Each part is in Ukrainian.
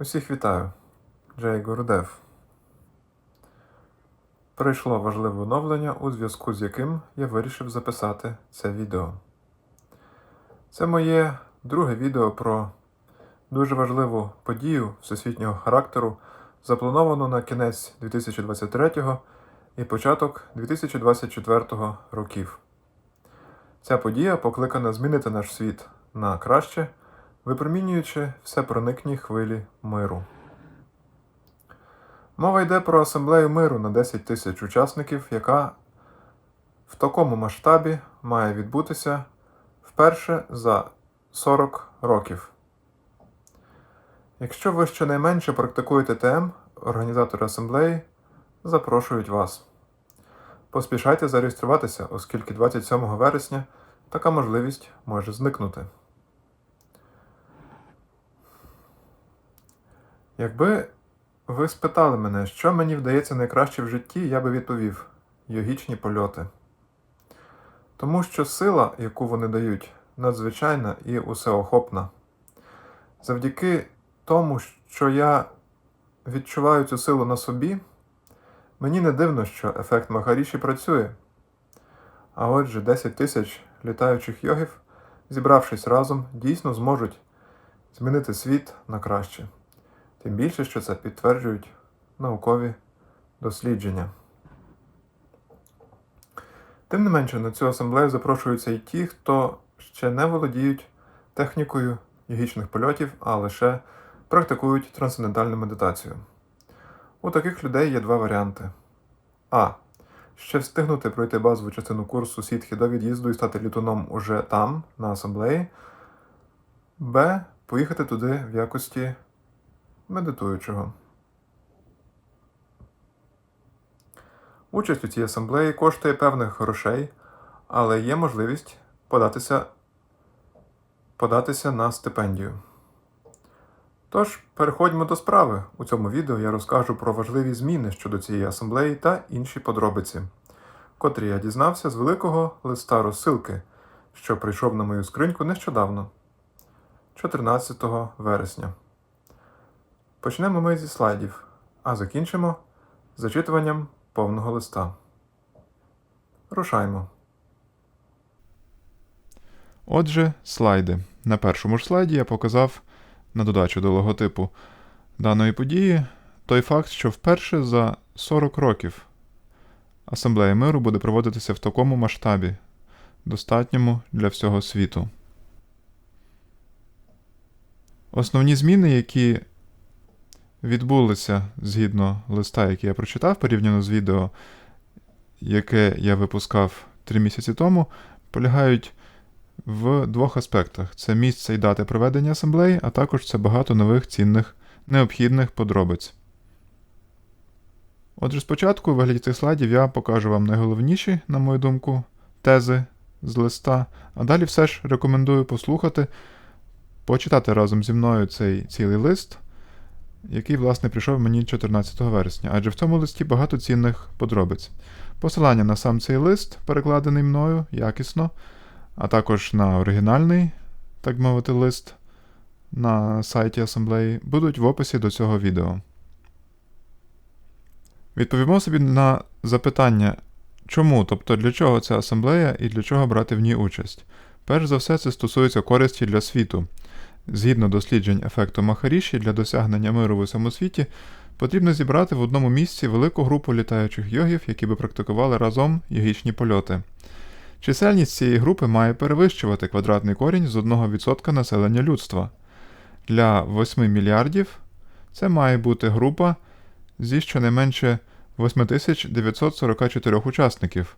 Усіх вітаю. Джей Гурдев. Прийшло важливе оновлення, у зв'язку з яким я вирішив записати це відео. Це моє друге відео про дуже важливу подію всесвітнього характеру, заплановану на кінець 2023 і початок 2024 років. Ця подія покликана змінити наш світ на краще, випромінюючи всепроникні хвилі миру. Мова йде про асамблею миру на 10 тисяч учасників, яка в такому масштабі має відбутися вперше за 40 років. Якщо ви щонайменше практикуєте ТМ, організатори асамблеї запрошують вас. Поспішайте зареєструватися, оскільки 27 вересня така можливість може зникнути. Якби ви спитали мене, що мені вдається найкраще в житті, я би відповів йогічні польоти. Тому що сила, яку вони дають, надзвичайна і усеохопна. Завдяки тому, що я відчуваю цю силу на собі, мені не дивно, що ефект Махаріші працює. А отже, 10 тисяч літаючих йогів, зібравшись разом, дійсно зможуть змінити світ на краще. Тим більше, що це підтверджують наукові дослідження. Тим не менше, на цю асамблею запрошуються і ті, хто ще не володіють технікою йогічних польотів, а лише практикують трансцендентальну медитацію. У таких людей є два варіанти: А. Ще встигнути пройти базову частину курсу сітхи до від'їзду і стати літуном уже там, на асамблеї. Б. Поїхати туди в якості медитуючого. Участь у цій асамблеї коштує певних грошей, але є можливість податися, податися на стипендію. Тож, переходьмо до справи. У цьому відео я розкажу про важливі зміни щодо цієї асамблеї та інші подробиці, котрі я дізнався з великого листа розсилки, що прийшов на мою скриньку нещодавно, 14 вересня. Почнемо ми зі слайдів, а закінчимо зачитуванням повного листа. Рушаймо. Отже, слайди. На першому ж слайді я показав на додачу до логотипу даної події той факт, що вперше за 40 років Асамблея миру буде проводитися в такому масштабі, достатньому для всього світу. Основні зміни, які відбулися згідно листа, який я прочитав, порівняно з відео, яке я випускав три місяці тому, полягають в двох аспектах: це місце і дати проведення асамблеї, а також це багато нових цінних необхідних подробиць. Отже, спочатку, у вигляді цих слайдів, я покажу вам найголовніші, на мою думку, тези з листа, а далі все ж рекомендую послухати, почитати разом зі мною цей цілий лист, який, власне, прийшов мені 14 вересня, адже в цьому листі багато цінних подробиць. Посилання на сам цей лист, перекладений мною якісно, а також на оригінальний, так мовити, лист на сайті асамблеї, будуть в описі до цього відео. Відповімо собі на запитання, чому, тобто для чого ця асамблея і для чого брати в ній участь. Перш за все, це стосується користі для світу. Згідно досліджень ефекту Махаріші, для досягнення миру в усьому світі потрібно зібрати в одному місці велику групу літаючих йогів, які би практикували разом йогічні польоти. Чисельність цієї групи має перевищувати квадратний корінь з 1% населення людства. Для 8 мільярдів це має бути група зі щонайменше 8944 учасників.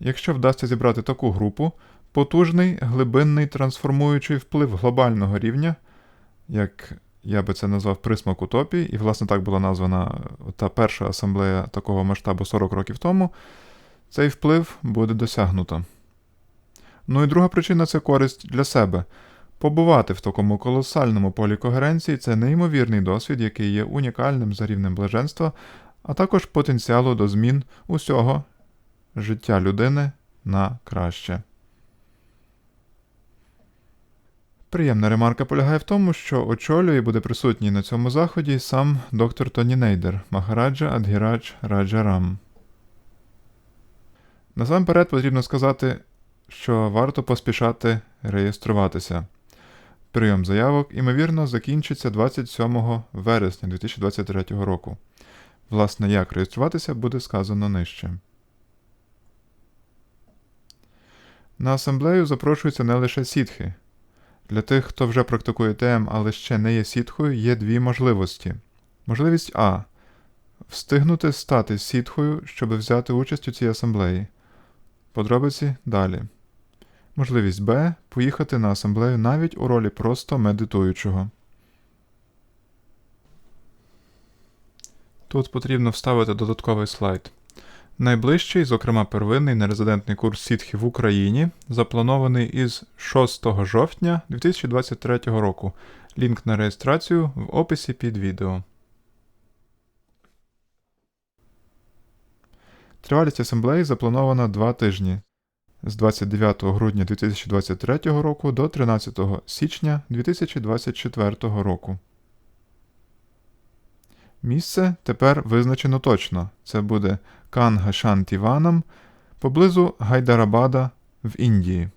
Якщо вдасться зібрати таку групу, потужний глибинний трансформуючий вплив глобального рівня, як я би це назвав присмак утопії, і, власне, так була названа та перша асамблея такого масштабу 40 років тому, цей вплив буде досягнуто. Ну і друга причина це користь для себе. Побувати в такому колосальному полі когеренції це неймовірний досвід, який є унікальним за рівнем блаженства, а також потенціалу до змін усього життя людини на краще. Приємна ремарка полягає в тому, що очолює і буде присутній на цьому заході сам доктор Тоні Нейдер, Махараджа Адгірадж Раджарам. Насамперед потрібно сказати, що варто поспішати реєструватися. Прийом заявок, ймовірно, закінчиться 27 вересня 2023 року. Власне, як реєструватися, буде сказано нижче. На асамблею запрошуються не лише сітхи. Для тих, хто вже практикує ТМ, але ще не є сітхою, є дві можливості. Можливість А. Встигнути стати сітхою, щоб взяти участь у цій асамблеї. Подробиці далі. Можливість Б. Поїхати на асамблею навіть у ролі просто медитуючого. Тут потрібно вставити додатковий слайд. Найближчий, зокрема первинний нерезидентний курс сітхи в Україні, запланований із 6 жовтня 2023 року. Лінк на реєстрацію в описі під відео. Тривалість асамблеї запланована 2 тижні з 29 грудня 2023 року до 13 січня 2024 року. Місце тепер визначено точно. Це буде Канга Шантіванам поблизу Гайдарабада в Індії.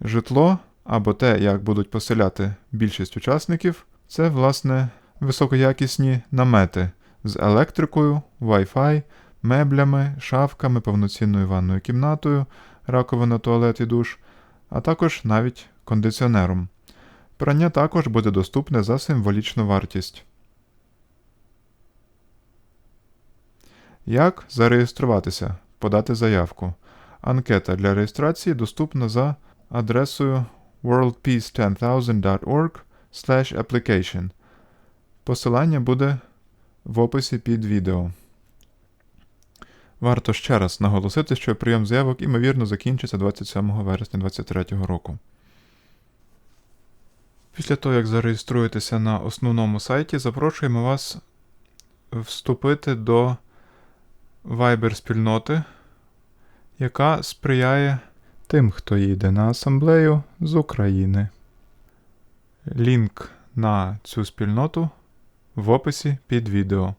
Житло або те, як будуть поселяти більшість учасників, це, власне, високоякісні намети з електрикою, Wi-Fi, меблями, шафками, повноцінною ванною кімнатою, раковина, туалет і душ, а також навіть кондиціонером. Прання також буде доступне за символічну вартість. Як зареєструватися? Подати заявку. Анкета для реєстрації доступна за адресою worldpeace10000.org application. Посилання буде в описі під відео. Варто ще раз наголосити, що прийом заявок імовірно закінчиться 27 вересня 2023 року. Після того, як зареєструєтеся на основному сайті, запрошуємо вас вступити до Viber спільноти, яка сприяє тим, хто їде на асамблею з України. Лінк на цю спільноту в описі під відео.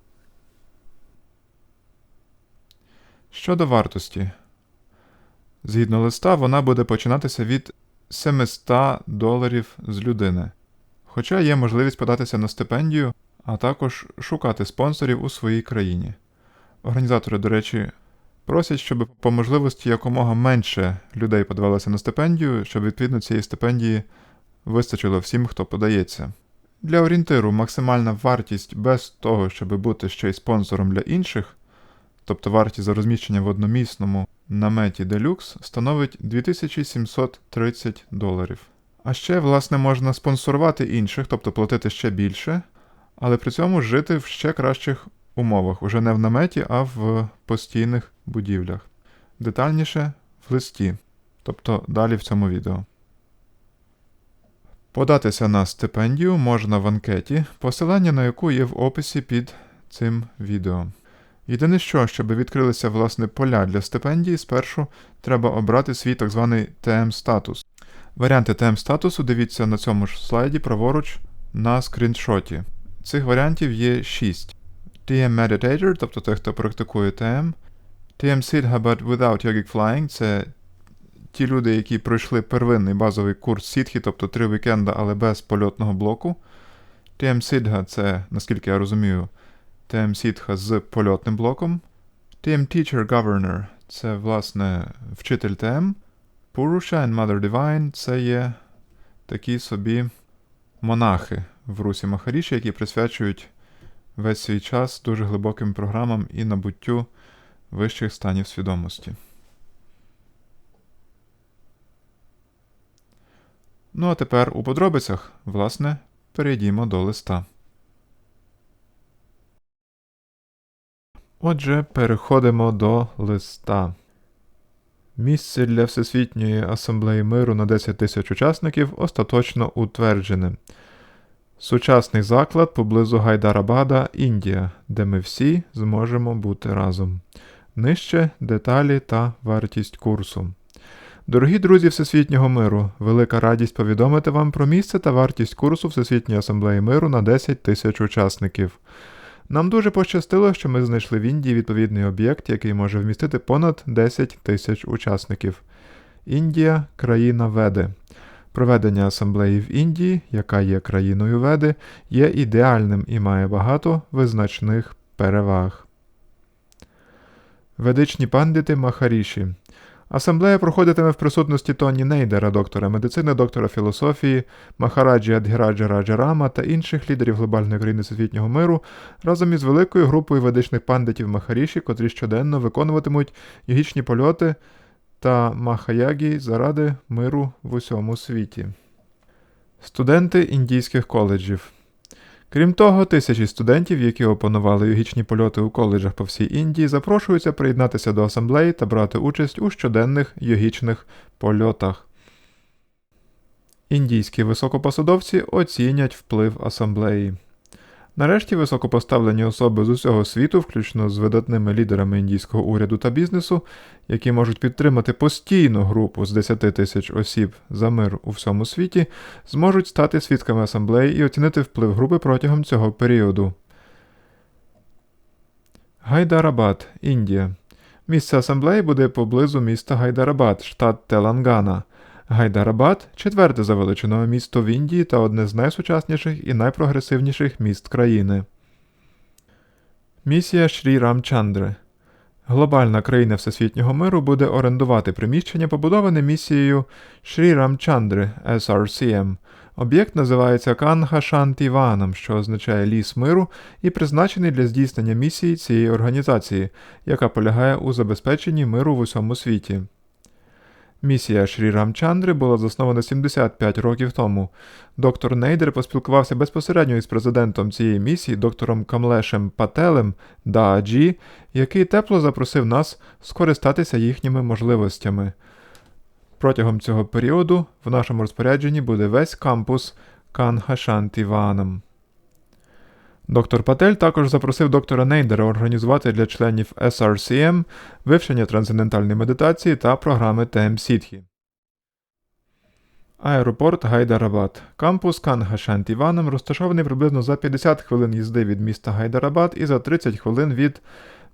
Щодо вартості. Згідно листа, вона буде починатися від 700 доларів з людини. Хоча є можливість податися на стипендію, а також шукати спонсорів у своїй країні. Організатори, до речі, просять, щоб по можливості якомога менше людей подавалося на стипендію, щоб відповідно цієї стипендії вистачило всім, хто подається. Для орієнтиру максимальна вартість без того, щоб бути ще й спонсором для інших, тобто вартість за розміщення в одномісному наметі Deluxe, становить 2730 доларів. А ще, власне, можна спонсорувати інших, тобто платити ще більше, але при цьому жити в ще кращих умовах, уже не в наметі, а в постійних будівлях. Детальніше в листі, тобто далі в цьому відео. Податися на стипендію можна в анкеті, посилання на яку є в описі під цим відео. Єдине що, щоб відкрилися власне поля для стипендії, спершу треба обрати свій так званий TM-статус. Варіанти TM-статусу дивіться на цьому ж слайді праворуч на скріншоті. Цих варіантів є 6. TM Meditator, тобто той, хто практикує TM. TM Siddha but without yogic flying це ті люди, які пройшли первинний базовий курс сітхи, тобто три вікенда, але без польотного блоку. TM Siddha це, наскільки я розумію, TM Siddha з польотним блоком. TM Teacher Governor це, власне, вчитель TM. Purusha and Mother Divine це є такі собі монахи в Русі Махаріші, які присвячують весь свій час дуже глибоким програмам і набуттю вищих станів свідомості. Ну а тепер у подробицях, власне, перейдімо до листа. Отже, переходимо до листа. Місце для Всесвітньої асамблеї миру на 10 тисяч учасників остаточно утверджене. Сучасний заклад поблизу Гайдарабада, Індія, де ми всі зможемо бути разом. Нижче деталі та вартість курсу. Дорогі друзі Всесвітнього миру, велика радість повідомити вам про місце та вартість курсу Всесвітньої асамблеї миру на 10 тисяч учасників. Нам дуже пощастило, що ми знайшли в Індії відповідний об'єкт, який може вмістити понад 10 тисяч учасників. Індія країна Веди. Проведення асамблеї в Індії, яка є країною Веди, є ідеальним і має багато визначних переваг. Ведичні пандити Махаріші. Асамблея проходитиме в присутності Тоні Нейдера, доктора медицини, доктора філософії, Махараджі Адгіраджа Раджарама та інших лідерів глобальної країни всесвітнього миру разом із великою групою ведичних пандитів Махаріші, котрі щоденно виконуватимуть йогічні польоти та Махаягі заради миру в усьому світі. Студенти індійських коледжів. Крім того, тисячі студентів, які опанували йогічні польоти у коледжах по всій Індії, запрошуються приєднатися до асамблеї та брати участь у щоденних йогічних польотах. Індійські високопосадовці оцінять вплив асамблеї. Нарешті високопоставлені особи з усього світу, включно з видатними лідерами індійського уряду та бізнесу, які можуть підтримати постійну групу з 10 тисяч осіб за мир у всьому світі, зможуть стати свідками асамблеї і оцінити вплив групи протягом цього періоду. Гайдарабад, Індія. Місце асамблеї буде поблизу міста Гайдарабад, штат Телангана. Гайдарабад четверте за величиною місто в Індії та одне з найсучасніших і найпрогресивніших міст країни. Місія Шрі Рамчандри. Глобальна країна всесвітнього миру буде орендувати приміщення, побудоване місією Шрі Рамчандри SRCM. Об'єкт називається Канха Шантіванам, що означає ліс миру, і призначений для здійснення місії цієї організації, яка полягає у забезпеченні миру в усьому світі. Місія Шрі Рамчандри була заснована 75 років тому. Доктор Нейдер поспілкувався безпосередньо із президентом цієї місії, доктором Камлешем Пателем Дааджі, який тепло запросив нас скористатися їхніми можливостями. Протягом цього періоду в нашому розпорядженні буде весь кампус Канхашантіванам. Доктор Патель також запросив доктора Нейдера організувати для членів SRCM вивчення трансцендентальної медитації та програми ТМ Сітхі. Аеропорт Гайдарабад. Кампус Канга-Шантіванам розташований приблизно за 50 хвилин їзди від міста Гайдарабад і за 30 хвилин від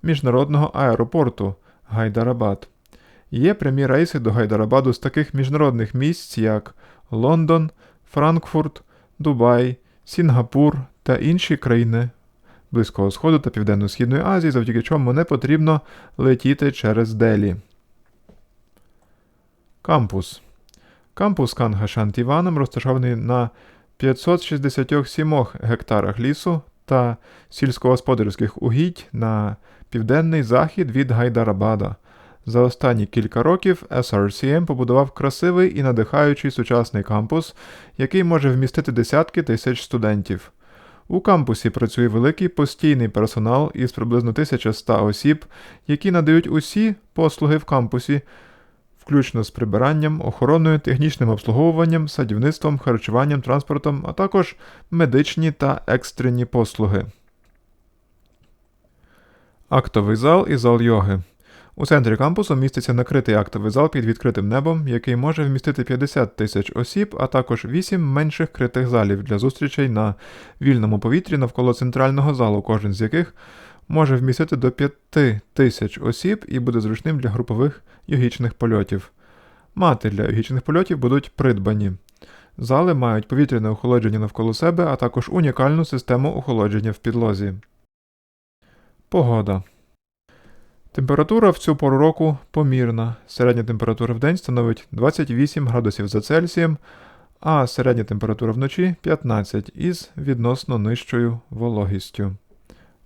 міжнародного аеропорту Гайдарабад. Є прямі рейси до Гайдарабаду з таких міжнародних місць, як Лондон, Франкфурт, Дубай, Сінгапур та інші країни Близького Сходу та Південно-Східної Азії, завдяки чому не потрібно летіти через Делі. Кампус. Кампус Канга-Шантіванам розташований на 567 гектарах лісу та сільськогосподарських угідь на південний захід від Гайдарабада. За останні кілька років SRCM побудував красивий і надихаючий сучасний кампус, який може вмістити десятки тисяч студентів. У кампусі працює великий постійний персонал із приблизно 1100 осіб, які надають усі послуги в кампусі, включно з прибиранням, охороною, технічним обслуговуванням, садівництвом, харчуванням, транспортом, а також медичні та екстрені послуги. Актовий зал і зал йоги. У центрі кампусу міститься накритий актовий зал під відкритим небом, який може вмістити 50 тисяч осіб, а також 8 менших критих залів для зустрічей на вільному повітрі навколо центрального залу, кожен з яких може вмістити до 5 тисяч осіб і буде зручним для групових йогічних польотів. Мати для йогічних польотів будуть придбані. Зали мають повітряне охолодження навколо себе, а також унікальну систему охолодження в підлозі. Погода. Температура в цю пору року помірна. Середня температура в день становить 28 градусів за Цельсієм, а середня температура вночі 15 із відносно нижчою вологістю.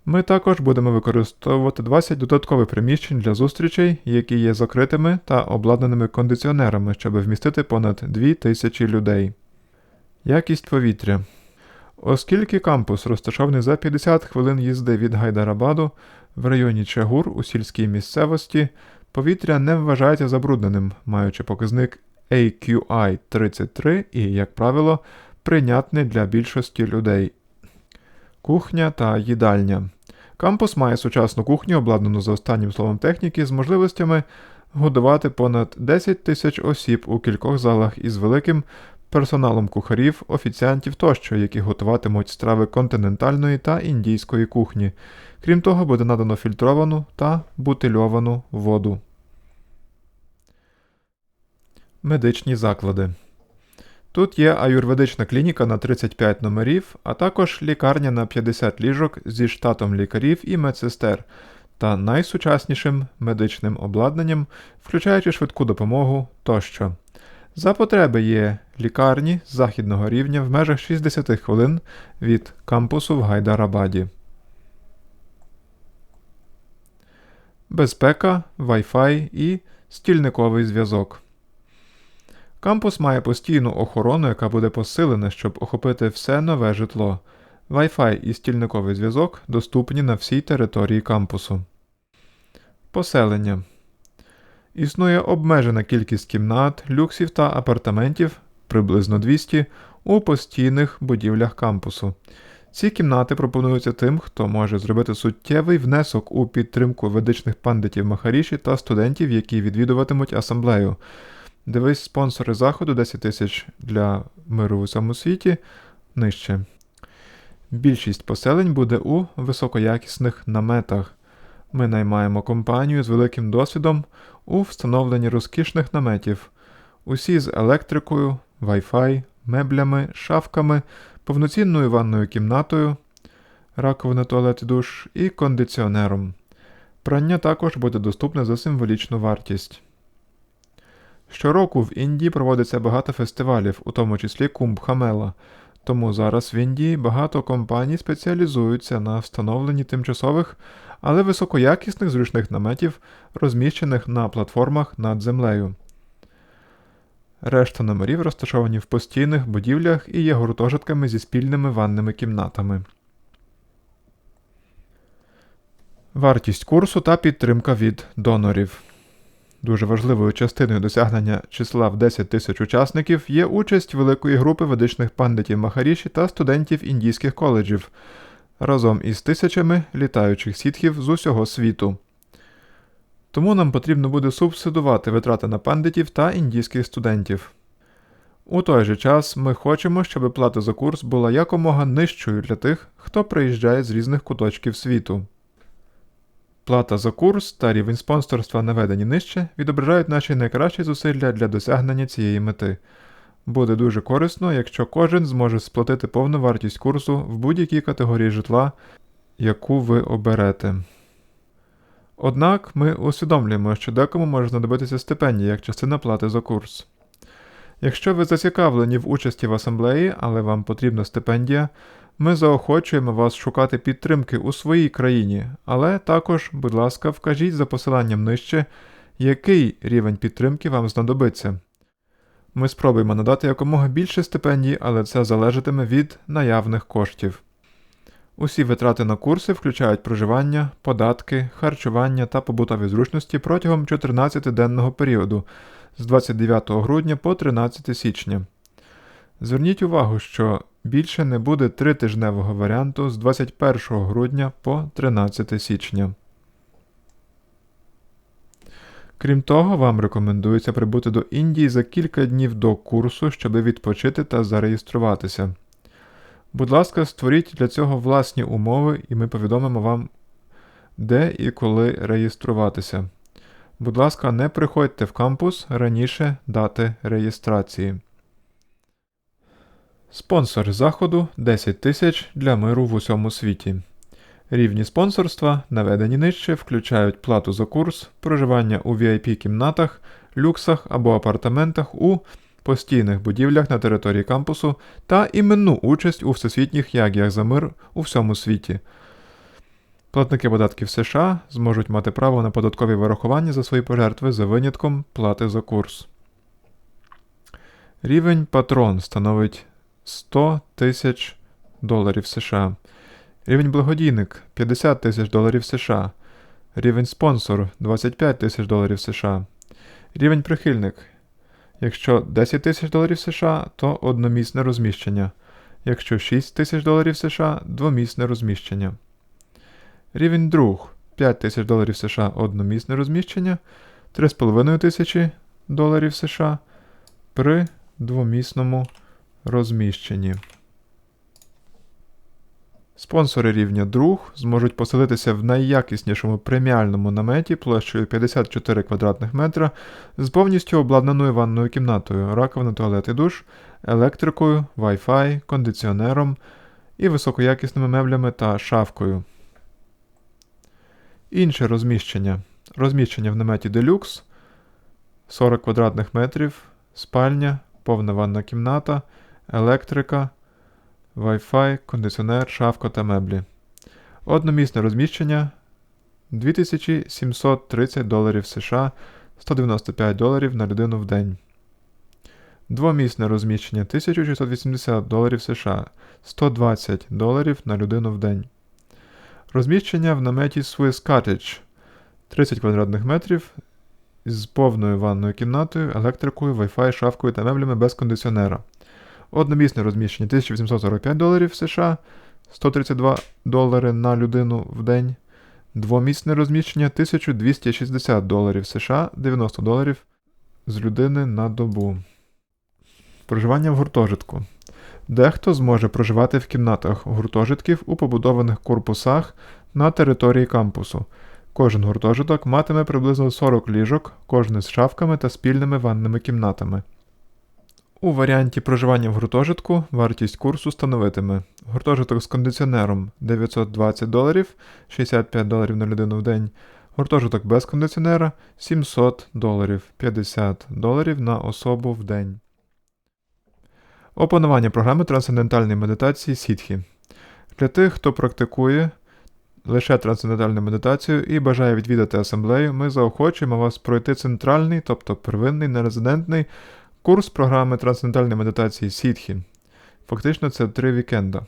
Ми також будемо використовувати 20 додаткових приміщень для зустрічей, які є закритими та обладнаними кондиціонерами, щоб вмістити понад 2000 людей. Якість повітря. Оскільки кампус розташований за 50 хвилин їзди від Гайдарабаду, в районі Чагур у сільській місцевості повітря не вважається забрудненим, маючи показник AQI 33 і, як правило, прийнятний для більшості людей. Кухня та їдальня. Кампус має сучасну кухню, обладнану за останнім словом техніки, з можливостями годувати понад 10 тисяч осіб у кількох залах із великим персоналом кухарів, офіціантів тощо, які готуватимуть страви континентальної та індійської кухні. Крім того, буде надано фільтровану та бутильовану воду. Медичні заклади. Тут є аюрведична клініка на 35 номерів, а також лікарня на 50 ліжок зі штатом лікарів і медсестер та найсучаснішим медичним обладнанням, включаючи швидку допомогу тощо. За потреби є лікарні західного рівня в межах 60 хвилин від кампусу в Гайдарабаді. Безпека, Wi-Fi і стільниковий зв'язок. Кампус має постійну охорону, яка буде посилена, щоб охопити все нове житло. Wi-Fi і стільниковий зв'язок доступні на всій території кампусу. Поселення. Існує обмежена кількість кімнат, люксів та апартаментів приблизно 200 у постійних будівлях кампусу. Ці кімнати пропонуються тим, хто може зробити суттєвий внесок у підтримку ведичних пандитів Махаріші та студентів, які відвідуватимуть асамблею. Дивись спонсори заходу 10 тисяч для миру в усьому світі нижче. Більшість поселень буде у високоякісних наметах. Ми наймаємо компанію з великим досвідом у встановленні розкішних наметів, усі з електрикою, Wi-Fi, меблями, шафками, повноцінною ванною кімнатою, раковина туалет і душ і кондиціонером. Прання також буде доступне за символічну вартість. Щороку в Індії проводиться багато фестивалів, у тому числі Кумб Хамела. Тому зараз в Індії багато компаній спеціалізуються на встановленні тимчасових, але високоякісних зручних наметів, розміщених на платформах над землею. Решта номерів розташовані в постійних будівлях і є гуртожитками зі спільними ванними кімнатами. Вартість курсу та підтримка від донорів. Дуже важливою частиною досягнення числа в 10 тисяч учасників є участь великої групи ведичних пандитів Махаріші та студентів індійських коледжів разом із тисячами літаючих сітхів з усього світу. Тому нам потрібно буде субсидувати витрати на пандитів та індійських студентів. У той же час ми хочемо, щоб плата за курс була якомога нижчою для тих, хто приїжджає з різних куточків світу. Плата за курс та рівень спонсорства, наведені нижче, відображають наші найкращі зусилля для досягнення цієї мети. Буде дуже корисно, якщо кожен зможе сплатити повну вартість курсу в будь-якій категорії житла, яку ви оберете. Однак ми усвідомлюємо, що декому може знадобитися стипендія як частина плати за курс. Якщо ви зацікавлені в участі в асамблеї, але вам потрібна стипендія, ми заохочуємо вас шукати підтримки у своїй країні, але також, будь ласка, вкажіть за посиланням нижче, який рівень підтримки вам знадобиться. Ми спробуємо надати якомога більше стипендій, але це залежатиме від наявних коштів. Усі витрати на курси включають проживання, податки, харчування та побутові зручності протягом 14-денного періоду з 29 грудня по 13 січня. Зверніть увагу, що більше не буде тритижневого варіанту з 21 грудня по 13 січня. Крім того, вам рекомендується прибути до Індії за кілька днів до курсу, щоб відпочити та зареєструватися. Будь ласка, створіть для цього власні умови, і ми повідомимо вам, де і коли реєструватися. Будь ласка, не приходьте в кампус раніше дати реєстрації. Спонсор заходу 10 тисяч для миру в усьому світі. Рівні спонсорства, наведені нижче, включають плату за курс, проживання у VIP-кімнатах, люксах або апартаментах у постійних будівлях на території кампусу та іменну участь у всесвітніх ягіях за мир у всьому світі. Платники податків США зможуть мати право на податкові вирахування за свої пожертви за винятком плати за курс. Рівень патрон становить 100 тисяч доларів США. Рівень благодійник 50 тисяч доларів США. Рівень спонсор 25 тисяч доларів США. Рівень прихильник. Якщо 10 тисяч доларів США, то одномісне розміщення. Якщо 6 тисяч доларів США двомісне розміщення. Рівень друг 5 тисяч доларів США одномісне розміщення, 3,5 тисячі доларів США при двомісному розміщенні. Спонсори рівня друг зможуть поселитися в найякіснішому преміальному наметі площею 54 квадратних метра з повністю обладнаною ванною кімнатою, раковина, туалет і душ, електрикою, Wi-Fi, кондиціонером і високоякісними меблями та шафкою. Інше розміщення. Розміщення в наметі Deluxe 40 квадратних метрів, спальня, повна ванна кімната, електрика, Wi-Fi, кондиціонер, шафка та меблі. Одномісне розміщення 2730 доларів США, 195 доларів на людину в день. Двомісне розміщення 1680 доларів США, 120 доларів на людину в день. Розміщення в наметі Swiss Cottage 30 квадратних метрів з повною ванною кімнатою, електрикою, Wi-Fi, шафкою та меблями без кондиціонера. Одномісне розміщення 1845 доларів США, 132 долари на людину в день. Двомісне розміщення 1260 доларів США, 90 доларів з людини на добу. Проживання в гуртожитку. Дехто зможе проживати в кімнатах гуртожитків у побудованих корпусах на території кампусу. Кожен гуртожиток матиме приблизно 40 ліжок, кожне з шафками та спільними ванними кімнатами. У варіанті проживання в гуртожитку вартість курсу становитиме гуртожиток з кондиціонером 920 доларів, 65 доларів на людину в день, гуртожиток без кондиціонера 700 доларів, 50 доларів на особу в день. Опанування програми трансцендентальної медитації Сітхі. Для тих, хто практикує лише трансцендентальну медитацію і бажає відвідати асамблею, ми заохочуємо вас пройти центральний, тобто первинний, нерезидентний курс програми трансцендентальної медитації Сітхі. Фактично, це три вікенда.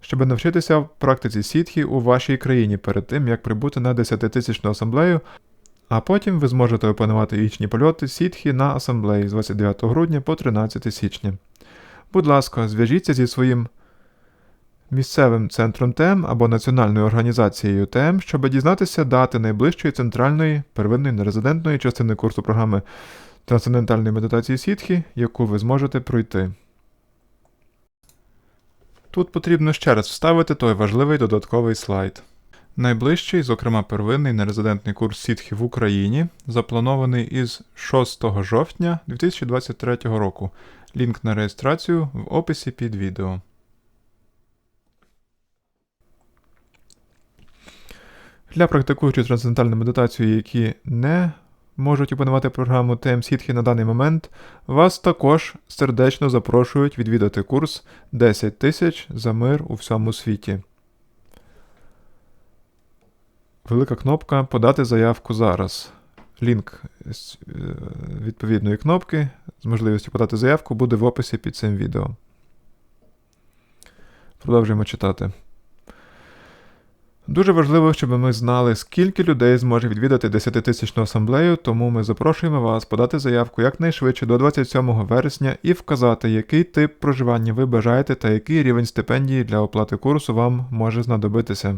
Щоб навчитися в практиці Сітхі у вашій країні перед тим, як прибути на 10-тисячну асамблею, а потім ви зможете опанувати вічні польоти Сітхі на асамблеї з 29 грудня по 13 січня. Будь ласка, зв'яжіться зі своїм місцевим центром ТЕМ або національною організацією ТЕМ, щоб дізнатися дати найближчої центральної первинної нерезидентної частини курсу програми трансцендентальної медитації Сітхі, яку ви зможете пройти. Тут потрібно ще раз вставити той важливий додатковий слайд. Найближчий, зокрема первинний нерезидентний курс Сітхі в Україні, запланований із 6 жовтня 2023 року. Лінк на реєстрацію в описі під відео. Для практикуючих трансцендентальну медитацію, які не можуть опанувати програму TM Сітхі на даний момент, вас також сердечно запрошують відвідати курс 10 тисяч за мир у всьому світі. Велика кнопка Подати заявку зараз. Лінк з е, відповідної кнопки з можливістю подати заявку буде в описі під цим відео. Продовжуємо читати. Дуже важливо, щоб ми знали, скільки людей зможе відвідати 10-тисячну асамблею, тому ми запрошуємо вас подати заявку якнайшвидше до 27 вересня і вказати, який тип проживання ви бажаєте та який рівень стипендії для оплати курсу вам може знадобитися.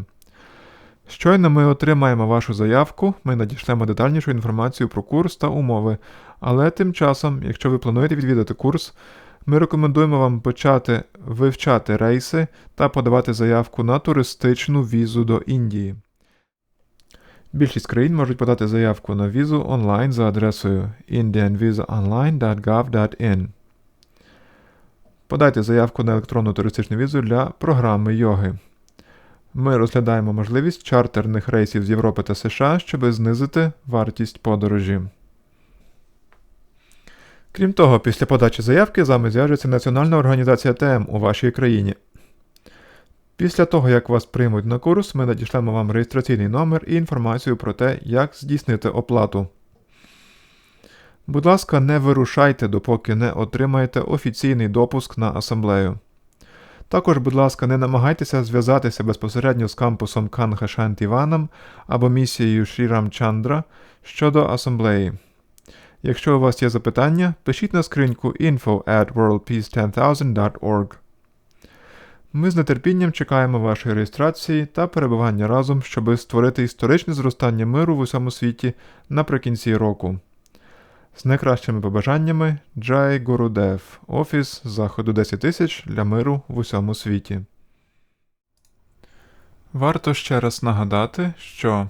Щойно ми отримаємо вашу заявку, ми надішлемо детальнішу інформацію про курс та умови, але тим часом, якщо ви плануєте відвідати курс, ми рекомендуємо вам почати вивчати рейси та подавати заявку на туристичну візу до Індії. Більшість країн можуть подати заявку на візу онлайн за адресою indianvisaonline.gov.in. Подайте заявку на електронну туристичну візу для програми йоги. Ми розглядаємо можливість чартерних рейсів з Європи та США, щоб знизити вартість подорожі. Крім того, після подачі заявки з вами зв'яжеться Національна організація ТМ у вашій країні. Після того, як вас приймуть на курс, ми надішлемо вам реєстраційний номер і інформацію про те, як здійснити оплату. Будь ласка, не вирушайте, допоки не отримаєте офіційний допуск на асамблею. Також, будь ласка, не намагайтеся зв'язатися безпосередньо з кампусом Канха Шантіваном або місією Шрірам Чандра щодо асамблеї. Якщо у вас є запитання, пишіть на скриньку info at worldpeace10000.org. Ми з нетерпінням чекаємо вашої реєстрації та перебування разом, щоби створити історичне зростання миру в усьому світі наприкінці року. З найкращими побажаннями Джай Гурудев, Офіс Заходу 10 тисяч для миру в усьому світі. Варто ще раз нагадати, що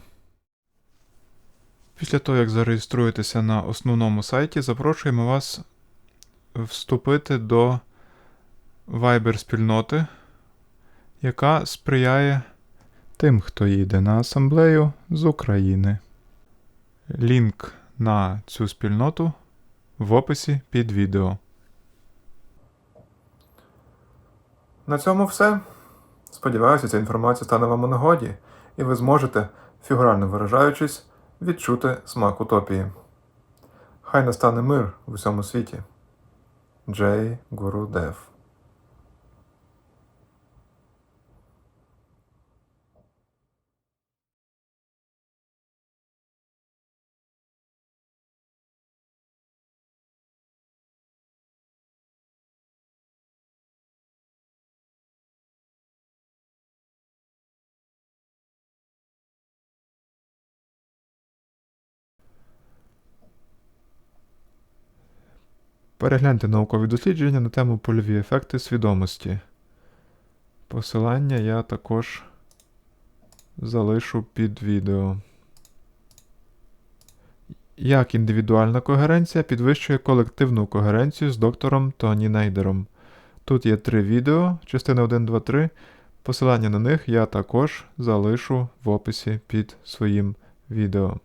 після того, як зареєструєтеся на основному сайті, запрошуємо вас вступити до Viber спільноти, яка сприяє тим, хто їде на асамблею з України. Лінк на цю спільноту в описі під відео. На цьому все. Сподіваюся, ця інформація стане вам у нагоді, і ви зможете, фігурально виражаючись, відчути смак утопії. Хай настане мир в усьому світі. Джей Гуру Дев Перегляньте наукові дослідження на тему польові ефекти свідомості. Посилання я також залишу під відео. Як індивідуальна когеренція підвищує колективну когеренцію з доктором Тоні Нейдером. Тут є три відео, частина 1, 2, 3. Посилання на них я також залишу в описі під своїм відео.